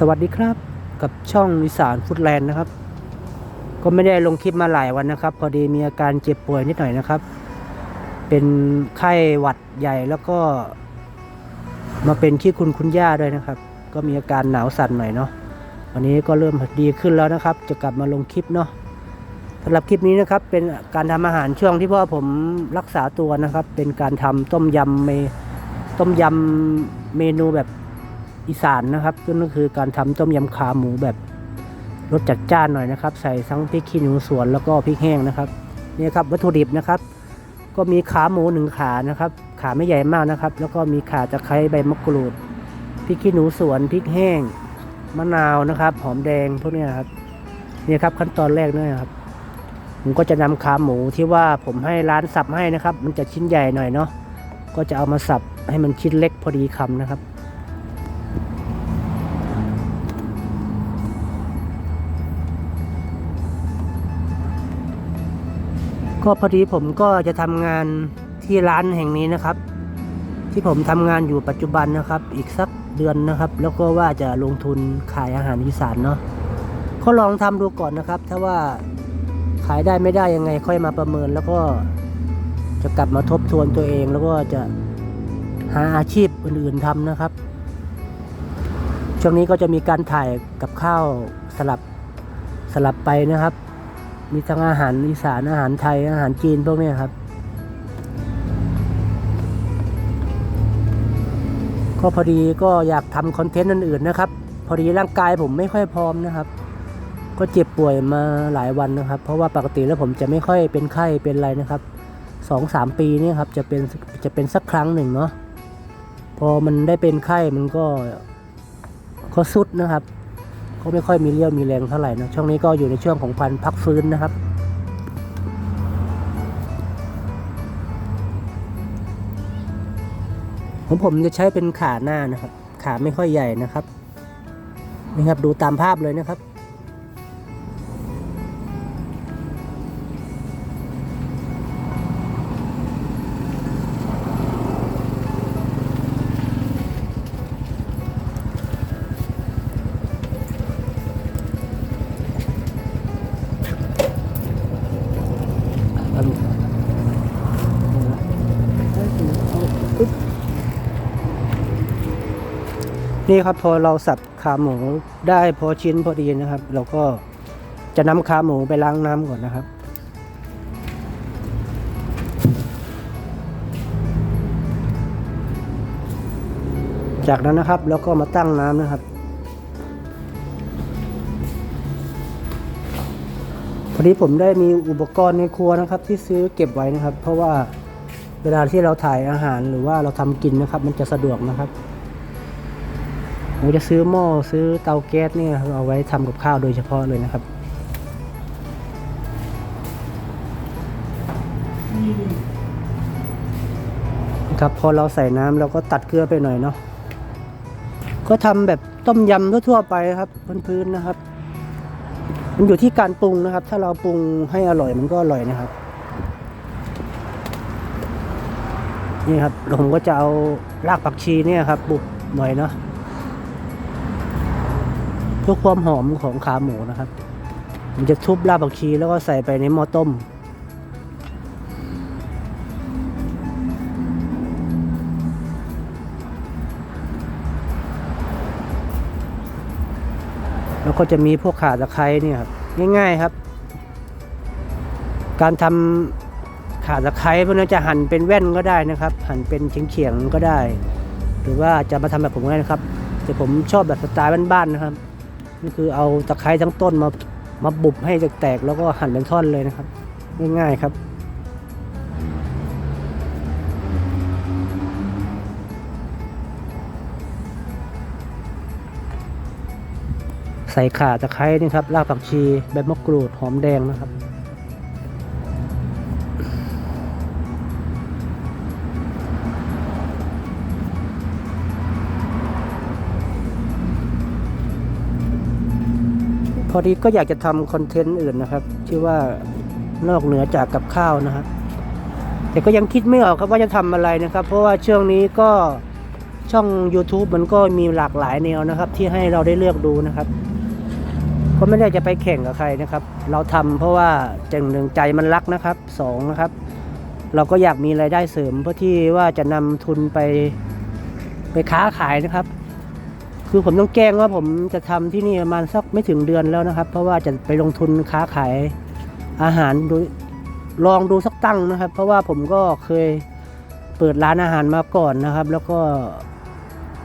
สวัสดีครับกับช่องอีสานฟุตแลนด์นะครับ ก็ไม่ได้ลงคลิปมาหลายวันนะครับ พอดีมีอาการเจ็บป่วยนิดหน่อยนะครับ เป็นไข้หวัดใหญ่แล้วก็ มาเป็นที่คุณคุณย่าด้วยนะครับ ก็มีอาการหนาวสั่นหน่อยเนาะวันนี้ก็เริ่มดีขึ้นแล้วนะครับ จะกลับมาลงคลิปเนาะสำหรับคลิปนี้นะครับ เป็นการทำอาหารช่วงที่พ่อผมรักษาตัวนะครับ เป็นการทำต้มยำเมต้มยำเมนูแบบ อีสานนะครับซึ่งก็คือการทำต้มยำขาหมูแบบรสจัดจ้านหน่อยนะครับ ใส่ทั้งพริกขี้หนูสวนแล้วก็พริกแห้งนะครับนี่ครับวัตถุดิบนะครับ ก็มีขาหมูหนึ่งขานะครับ ขาไม่ใหญ่มากนะครับ แล้วก็มีขาตะไคร้ใบมะกรูดพริกขี้หนูสวนพริกแห้งมะนาวนะครับ หอมแดงพวกนี้นะครับนี่ครับขั้นตอนแรกนี่ครับผมก็จะนำขาหมูที่ว่าผมให้ร้านสับให้นะครับ มันจะชิ้นใหญ่หน่อยเนาะก็จะเอามาสับให้มันชิ้นเล็กพอดีคำนะครับ ก็พอดีผมก็จะทำงานที่ร้านแห่งนี้นะครับ ที่ผมทำงานอยู่ปัจจุบันนะครับ อีกสักเดือนนะครับ แล้วก็ว่าจะลงทุนขายอาหารอีสานเนาะก็ลองทำดูก่อนนะครับ ถ้าว่าขายได้ไม่ได้ยังไงค่อยมาประเมิน แล้วก็จะกลับมาทบทวนตัวเอง แล้วก็จะหาอาชีพอื่นๆทำนะครับ ช่วงนี้ก็จะมีการถ่ายกับข้าวสลับสลับไปนะครับ มีทั้งอาหารอีสานอาหารไทยอาหารจีนพวกนี้ครับ ก็พอดีก็อยากทำคอนเทนต์อื่นๆนะครับ พอดีร่างกายผมไม่ค่อยพร้อมนะครับ ก็เจ็บป่วยมาหลายวันนะครับ เพราะว่าปกติแล้วผมจะไม่ค่อยเป็นไข้เป็นอะไรนะครับสองสามปีนี่ครับจะเป็นจะเป็นสักครั้งหนึ่งเนาะพอมันได้เป็นไข้มันก็ก็สุดนะครับ ก็ไม่ค่อยมีเรี่ยวมีแรงเท่าไหร่นะช่วงนี้ก็อยู่ในช่วงของพันพักฟื้นนะครับผมผมจะใช้เป็นขาหน้านะครับ ขาไม่ค่อยใหญ่นะครับนี่ครับดูตามภาพเลยนะครับ นี่ครับพอเราสับขาหมูได้พอชิ้นพอดีนะครับ เราก็จะนำขาหมูไปล้างน้ำก่อนนะครับ จากนั้นนะครับแล้วก็มาตั้งน้ำนะครับพอดีผมได้มีอุปกรณ์ในครัวนะครับ ที่ซื้อเก็บไว้นะครับ เพราะว่าเวลาที่เราถ่ายอาหารหรือว่าเราทำกินนะครับ มันจะสะดวกนะครับ ผมจะซื้อหม้อซื้อเตาแก๊สเนี่ยเอาไว้ทำกับข้าวโดยเฉพาะเลยนะครับครับพอเราใส่น้ำเราก็ตัดเกลือไปหน่อยเนาะก็ทำแบบต้มยำทั่วๆไปครับพื้นๆนะครับ มันอยู่ที่การปรุงนะครับ ถ้าเราปรุงให้อร่อยมันก็อร่อยนะครับ นี่ครับผมก็จะเอารากผักชีเนี่ยครับ บุบหน่อยเนาะ พื่อความหอมของขาหมูนะครับ ผมจะทุบรากผักชีแล้วก็ใส่ไปในหม้อต้ม แล้วก็จะมีพวกข่าตะไคร้นี่ครับง่ายๆครับ การทำข่าตะไคร้พวกนั้นจะหั่นเป็นแว่นก็ได้นะครับ หั่นเป็นเฉียงๆก็ได้ หรือว่าจะมาทำแบบผมก็ได้นะครับแต่ผมชอบแบบสไตล์บ้านๆนะครับ นี่คือเอาตะไคร้ทั้งต้นมามาบุบให้แตกๆแล้วก็หั่นเป็นท่อนเลยนะครับ ง่ายๆครับใส่ข่าตะไคร้นี่ครับรากผักชีใบมะกรูดหอมแดงนะครับ อดีก็อยากจะทำคอนเทนต์อื่นนะครับที่ว่านอกเหนือจากกับข้าวนะครับแต่ก็ยังคิดไม่ออกครับว่าจะทำอะไรนะครับ เพราะว่าช่วงนี้ก็ช่อง YouTube มันก็มีหลากหลายแนวนะครับ ที่ให้เราได้เลือกดูนะครับ ก็ไม่ได้จะไปแข่งกับใครนะครับ เราทำเพราะว่าจังหนึ่งใจมันรักนะครับสองนะครับ เราก็อยากมีรายได้เสริมเพื่อที่ว่าจะนำทุนไปไปค้าขายนะครับ คือผมต้องแจ้งว่าผมจะทำที่นี่ประมาณสักไม่ถึงเดือนแล้วนะครับ เพราะว่าจะไปลงทุนค้าขายอาหารดูลองดูสักตั้งนะครับ เพราะว่าผมก็เคยเปิดร้านอาหารมาก่อนนะครับ แล้วก็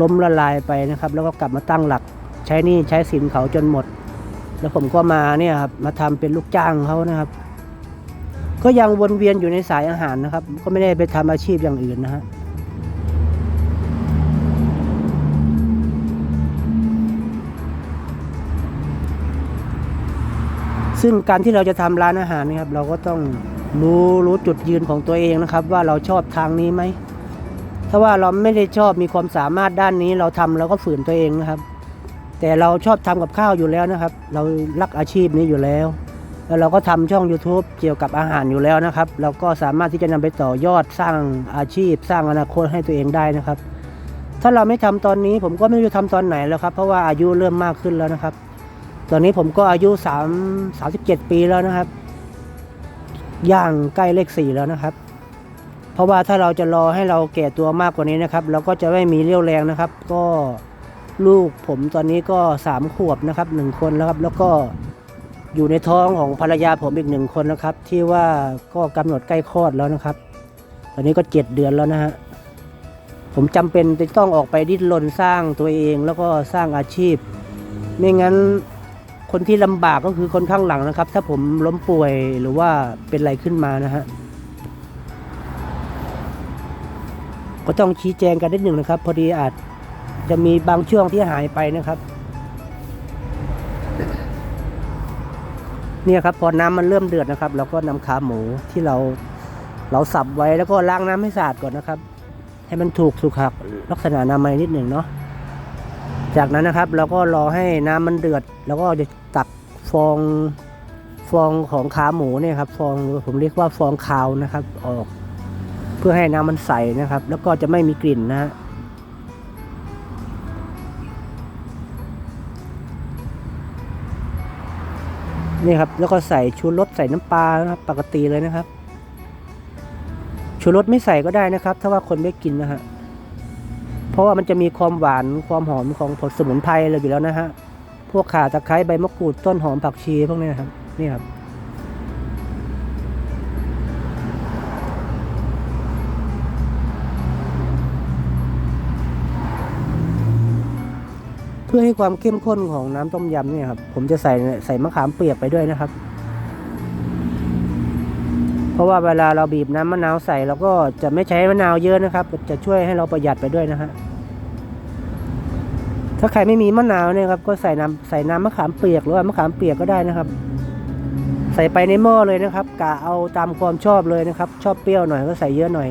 ล้มละลายไปนะครับ แล้วก็กลับมาตั้งหลัก ใช้นี่ใช้สินเขาจนหมด แล้วผมก็มาเนี่ยครับมาทำเป็นลูกจ้างเขานะครับ ก็ยังวนเวียนอยู่ในสายอาหารนะครับ ก็ไม่ได้ไปทำอาชีพอย่างอื่นนะฮะ ซึ่งการที่เราจะทำร้านอาหารนะครับ เราก็ต้องรู้รู้จุดยืนของตัวเองนะครับ ว่าเราชอบทางนี้ไหมถ้าว่าเราไม่ได้ชอบมีความสามารถด้านนี้ เราทำเราก็ฝืนตัวเองนะครับ แต่เราชอบทำกับข้าวอยู่แล้วนะครับ เรารักอาชีพนี้อยู่แล้ว แล้วเราก็ทำช่อง YouTube เกี่ยวกับอาหารอยู่แล้วนะครับ เราก็สามารถที่จะนำไปต่อยอดสร้างอาชีพ สร้างอนาคตให้ตัวเองได้นะครับ ถ้าเราไม่ทำตอนนี้ผมก็ไม่รู้จะทำตอนไหนแล้วครับ เพราะว่าอายุเริ่มมากขึ้นแล้วนะครับ อนนี้ผมก็อายุสามสามสิบเจ็ดปีแล้วนะครับ ย่างใกล้เลขสี่แล้วนะครับ เพราะว่าถ้าเราจะรอให้เราแก่ตัวมากกว่านี้นะครับ เราก็จะไม่มีเรี่ยวแรงนะครับ ก็ลูกผมตอนนี้ก็สามขวบนะครับหนึ่งคนแล้วครับ แล้วก็อยู่ในท้องของภรรยาผมอีกหนึ่งคนนะครับ ที่ว่าก็กำหนดใกล้คลอดแล้วนะครับ ตอนนี้ก็เจ็ดเดือนแล้วนะฮะผมจำเป็นจะต้องออกไปดิ้นรนสร้างตัวเองแล้วก็สร้างอาชีพ ไม่งั้น คนที่ลำบากก็คือคนข้างหลังนะครับ ถ้าผมล้มป่วยหรือว่าเป็นอะไรขึ้นมานะฮะก็ต้องชี้แจงกันนิดหนึ่งนะครับ พอดีอาจจะมีบางช่วงที่หายไปนะครับ เนี่ยครับพอน้ำมันเริ่มเดือดนะครับเราก็นำขาหมูที่เราเราสับไว้แล้วก็ล้างน้ำให้สะอาดก่อนนะครับ ให้มันถูกสุขลักษณะนามัยนิดหนึ่งเนาะ จากนั้นนะครับเราก็รอให้น้ำมันเดือด แล้วก็จะตักฟองฟองของขาหมูเนี่ยครับ ฟองผมเรียกว่าฟองคาวนะครับ ออก เพื่อให้น้ำมันใสนะครับ แล้วก็จะไม่มีกลิ่นนะฮะนี่ครับ แล้วก็ใส่ชูรสใส่น้ำปลานะครับ ปกติเลยนะครับชูรสไม่ใส่ก็ได้นะครับ ถ้าว่าคนไม่กินนะฮะ เพราะว่ามันจะมีความหวานความหอมของผลสมุนไพรเลยอยู่แล้วนะฮะ พวกข่าตะไคร้ใบมะกรูดต้นหอมผักชีพวกนี้นะครับ นี่ครับ เพื่อให้ความเข้มข้นของน้ำต้มยำเนี่ยครับ ผมจะใส่ใส่มะขามเปียกไปด้วยนะครับ เพราะว่าเวลาเราบีบน้ำมะนาวใส่เราก็จะไม่ใช้มะนาวเยอะนะครับ จะช่วยให้เราประหยัดไปด้วยนะฮะถ้าใครไม่มีมะนาวเนี่ยครับก็ใส่น้ำใส่น้ำมะขามเปียกหรือว่ามะขามเปียกก็ได้นะครับ ใส่ไปในหม้อเลยนะครับกะเอาตามความชอบเลยนะครับ ชอบเปรี้ยวหน่อยก็ใส่เยอะหน่อย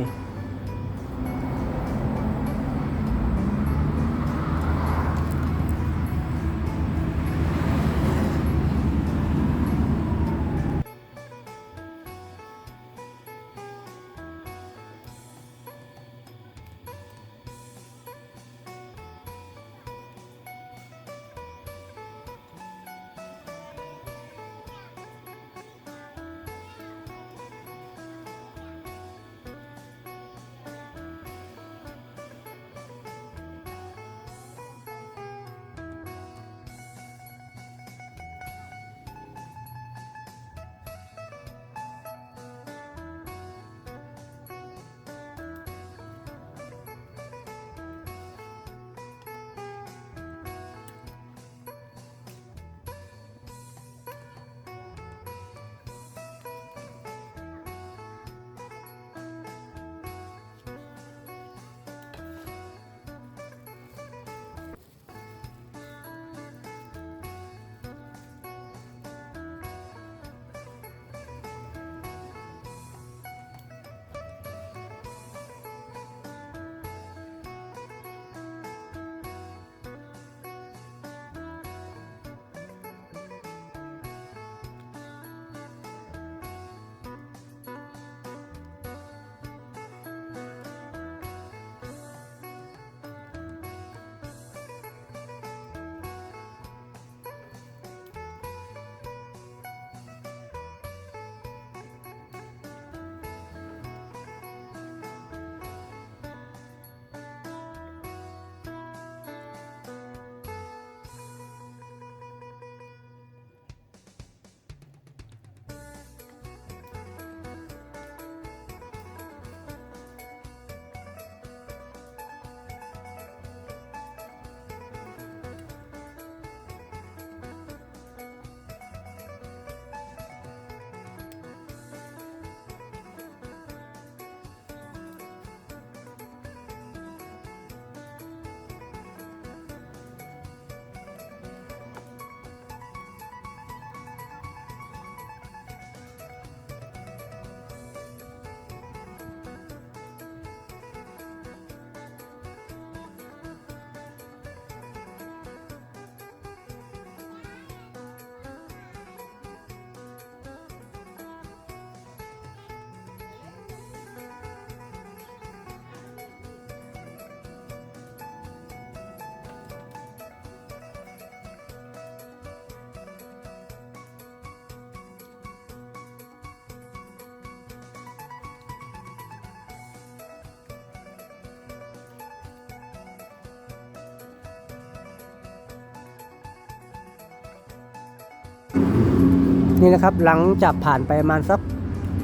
นี่นะครับหลังจากผ่านไปประมาณสัก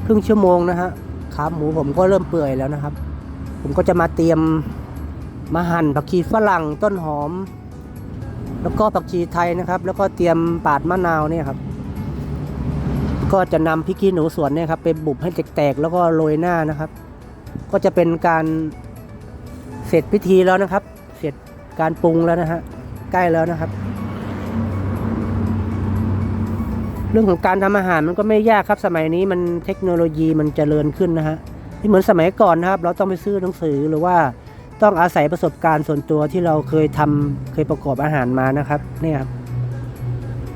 ครึ่งชั่วโมงนะฮะขาหมูผมก็เริ่มเปื่อยแล้วนะครับ ผมก็จะมาเตรียมมาหั่นผักชีฝรั่งต้นหอม แล้วก็ผักชีไทยนะครับ แล้วก็เตรียมปาดมะนาวเนี่ยครับ ก็จะนำพริกขี้หนูสวนเนี่ยครับไปบุบให้แตกๆแล้วก็โรยหน้านะครับ ก็จะเป็นการเสร็จพิธีแล้วนะครับ เสร็จการปรุงแล้วนะฮะใกล้แล้วนะครับ เรื่องของการทำอาหารมันก็ไม่ยากครับ สมัยนี้มันเทคโนโลยีมันเจริญขึ้นนะฮะไม่เหมือนสมัยก่อนนะครับ เราต้องไปซื้อหนังสือหรือว่าต้องอาศัยประสบการณ์ส่วนตัวที่เราเคยทำเคยประกอบอาหารมานะครับเนี่ยครับ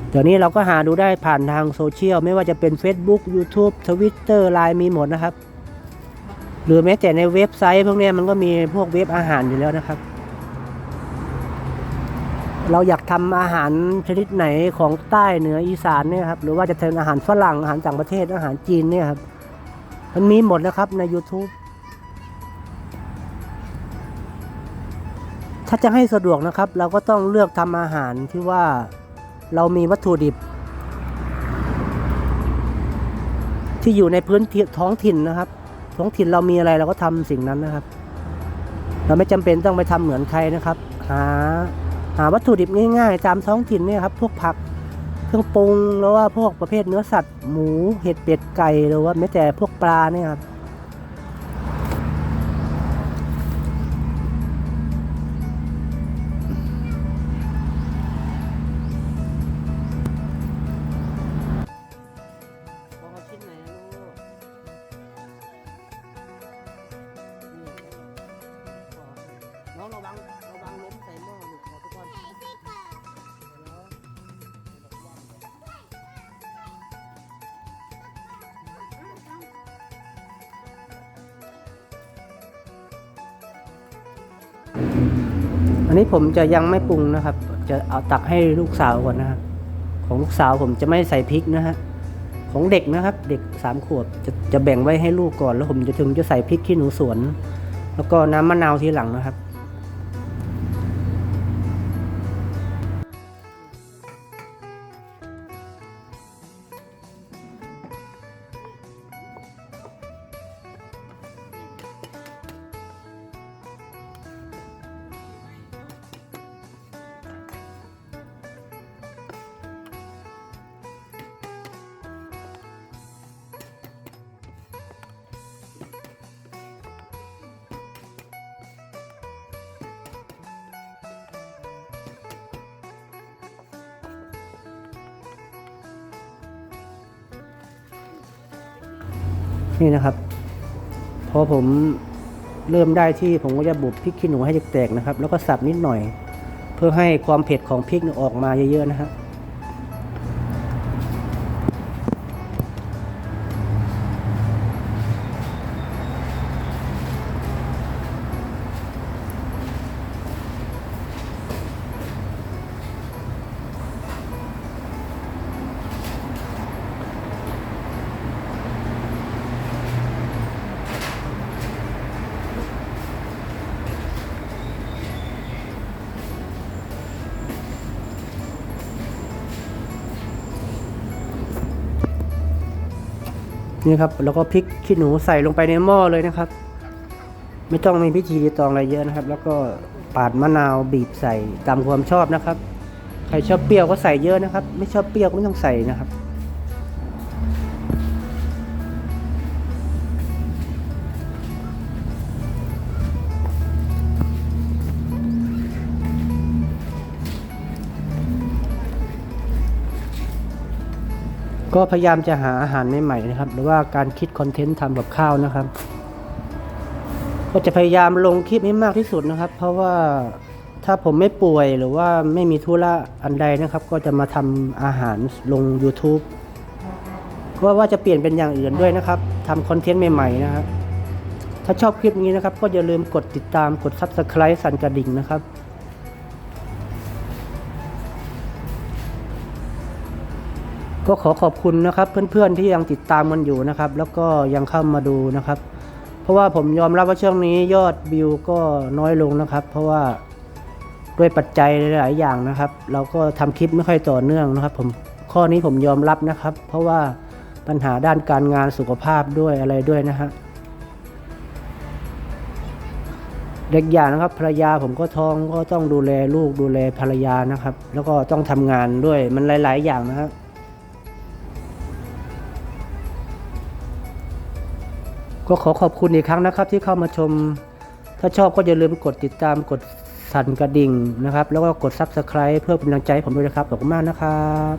เดี๋ยวนี้เราก็หาดูได้ผ่านทางโซเชียลไม่ว่าจะเป็น Facebook YouTube Twitter Line มีหมดนะครับ หรือแม้แต่ในเว็บไซต์พวกนี้มันก็มีพวกเว็บอาหารอยู่แล้วนะครับ เราอยากทำอาหารชนิดไหนของใต้เหนืออีสานเนี่ยครับหรือว่าจะเป็นอาหารฝรั่งอาหารต่างประเทศอาหารจีนเนี่ยครับมันมีหมดนะครับใน YouTube ถ้าจะให้สะดวกนะครับ เราก็ต้องเลือกทำอาหารที่ว่าเรามีวัตถุดิบ ที่อยู่ในพื้นที่ท้องถิ่นนะครับ ท้องถิ่นเรามีอะไรเราก็ทำสิ่งนั้นนะครับ เราไม่จำเป็นต้องไปทำเหมือนใครนะครับ หา หาวัตถุดิบง่ายๆตามท้องถิ่นเนี่ยครับพวกผักเครื่องปรุงแล้วว่าพวกประเภทเนื้อสัตว์หมูเห็ดเป็ดไก่หรือว่าแม้แต่พวกปลาเนี่ยครับ นนี้ผมจะยังไม่ปรุงนะครับ จะเอาตักให้ลูกสาวก่อนนะครับ ของลูกสาวผมจะไม่ใส่พริกนะฮะ ของเด็กนะครับ เด็กสามขวบจะจะแบ่งไว้ให้ลูกก่อน แล้วผมจะถึงจะใส่พริกขี้หนูสวน แล้วก็น้ำมะนาวทีหลังนะครับ นี่นะครับพอผมเริ่มได้ที่ผมก็จะบุบพริกขี้หนูให้แตกๆนะครับ แล้วก็สับนิดหน่อย เพื่อให้ความเผ็ดของพริกเนี่ยออกมาเยอะๆนะครับ นี่ครับแล้วก็พริกขี้หนูใส่ลงไปในหม้อเลยนะครับ ไม่ต้องมีพิธีรีตองอะไรเยอะนะครับ แล้วก็ปาดมะนาวบีบใส่ตามความชอบนะครับ ใครชอบเปรี้ยวก็ใส่เยอะนะครับ ไม่ชอบเปรี้ยวก็ไม่ต้องใส่นะครับ ก็พยายามจะหาอาหารใหม่ๆนะครับ หรือว่าการคิดคอนเทนต์ทำกับข้าวนะครับ ก็จะพยายามลงคลิปให้มากที่สุดนะครับ เพราะว่าถ้าผมไม่ป่วยหรือว่าไม่มีธุระอันใดนะครับ ก็จะมาทำอาหารลง YouTube ก็ว่าจะเปลี่ยนเป็นอย่างอื่นด้วยนะครับทำคอนเทนต์ใหม่ๆนะครับถ้าชอบคลิปนี้นะครับ ก็อย่าลืมกดติดตามกด Subscribe สั่นกระดิ่งนะครับ ก็ขอขอบคุณนะครับเพื่อนๆที่ยังติดตามกันอยู่นะครับ แล้วก็ยังเข้ามาดูนะครับ เพราะว่าผมยอมรับว่าช่วงนี้ยอดวิวก็น้อยลงนะครับ เพราะว่าด้วยปัจจัยหลายอย่างนะครับ เราก็ทำคลิปไม่ค่อยต่อเนื่องนะครับ ผมข้อนี้ผมยอมรับนะครับ เพราะว่าปัญหาด้านการงานสุขภาพด้วยอะไรด้วยนะฮะเด็กอย่างนะครับภรรยาผมก็ท้องก็ต้องดูแลลูกดูแลภรรยานะครับ แล้วก็ต้องทำงานด้วยมันหลาย ๆ อย่างนะครับ ก็ขอขอบคุณอีกครั้งนะครับที่เข้ามาชม ถ้าชอบก็อย่าลืมกดติดตามกดสั่นกระดิ่งนะครับ แล้วก็กด Subscribe เพื่อเป็นกำลังใจให้ผมด้วยนะครับขอบคุณมากนะครับ